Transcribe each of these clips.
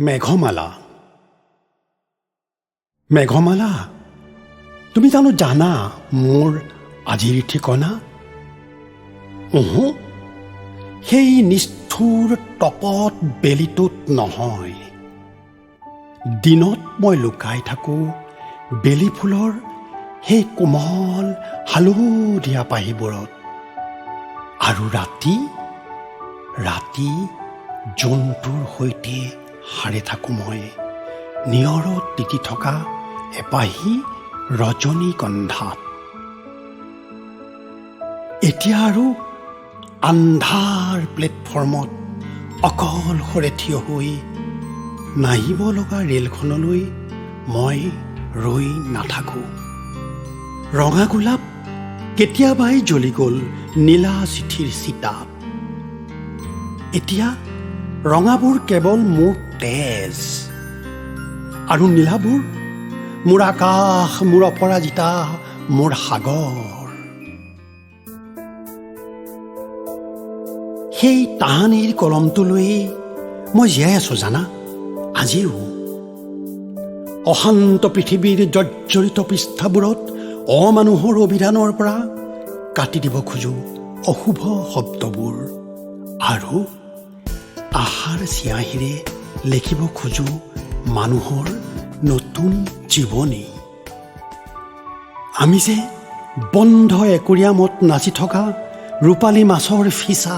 মেঘমালা। মেঘমালা তুমি জানো জানা মোৰ আজিৰ ঠিকনা? উহু সেই নিষ্ঠুৰ টপত বেলিটোত নহয়। দিনত মই লুকাই থাকোঁ বেলি ফুলৰ সেই কোমল হালধীয়া পাহিবোৰত। আৰু ৰাতি ৰাতি জন্তুৰ সৈতে সাৰে থাকোঁ মই। নিয়ৰত টিকি থকা এপাহি ৰজনীগন্ধাত এতিয়া আৰু আন্ধাৰ প্লেটফৰ্মত অকলশৰে থিয় হৈ নাহিব লগা ৰেলখনলৈ মই ৰৈ নাথাকোঁ। ৰঙা গোলাপ কেতিয়াবাই জ্বলি গ'ল নীলা চিঠিৰ চিতাত এতিয়া ৰঙাবোৰ কেৱল মোৰ তেজ। আৰু নীলাবোৰ, মোৰ আকাশ, মোৰ অপৰাজিতা, মোৰ সাগৰ। সেই তাহানিৰ কলমটো লৈ মই জীয়াই আছো জানা, আজিও। অশান্ত পৃথিৱীৰ জৰ্জৰিত পৃষ্ঠাবোৰত অমানুহৰ অভিধানৰ পৰা কাটি দিব খোজো অশুভ শব্দবোৰ। আৰু আহাৰ চিয়াহীৰে লিখিব খোজো মানুহৰ নতুন জীৱনী। আমি যে বন্ধ একুৰিয়ামত নাচি থকা ৰূপালী মাছৰ ফিচা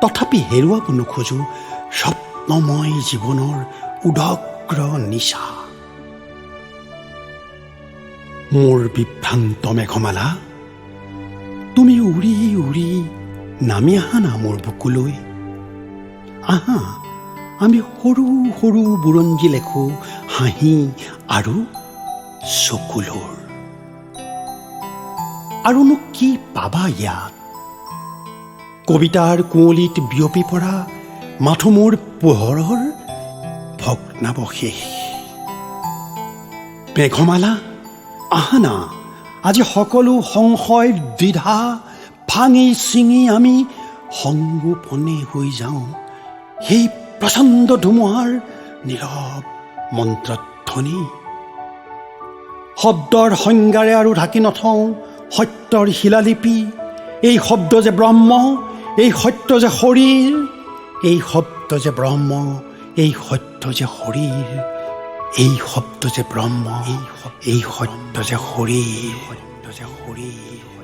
তথাপি হেৰুৱাব নোখোজো স্বপ্নময় জীৱনৰ উদগ্ৰ নিচা। মোৰ বিভ্ৰান্ত মেঘমালা, তুমি উৰি উৰি নামি আহা না মোৰ বুকুলৈ। আহা আমি সৰু সৰু বুৰঞ্জী লেখোঁ, হাঁহি আৰু চকুলোৰ। আৰুনো কি পাবা ইয়াত? কবিতাৰ কুঁৱলীত বিয়পি পৰা মাথো মোৰ পোহৰৰ ভগ্নাৱশেষ। মেঘমালা আহা না আজি সকলো সংশয় দ্বিধা ভাঙি ছিঙি আমি সংগোপনে হৈ যাওঁ। সেই প্ৰচণ্ড ধুমুহাৰ নীৰৱ মন্ত্ৰধ্বনি শব্দৰ সংজ্ঞাৰে আৰু ঢাকি নথওঁ সত্যৰ শিলালিপি। এই শব্দ যে ব্ৰহ্ম, এই সত্য যে শৰীৰ, এই শব্দ যে ব্ৰহ্ম, এই সত্য যে শৰীৰ, এই শব্দ যে ব্ৰহ্ম, এই সত্য যে শৰীৰ সত্য যে শৰীৰ।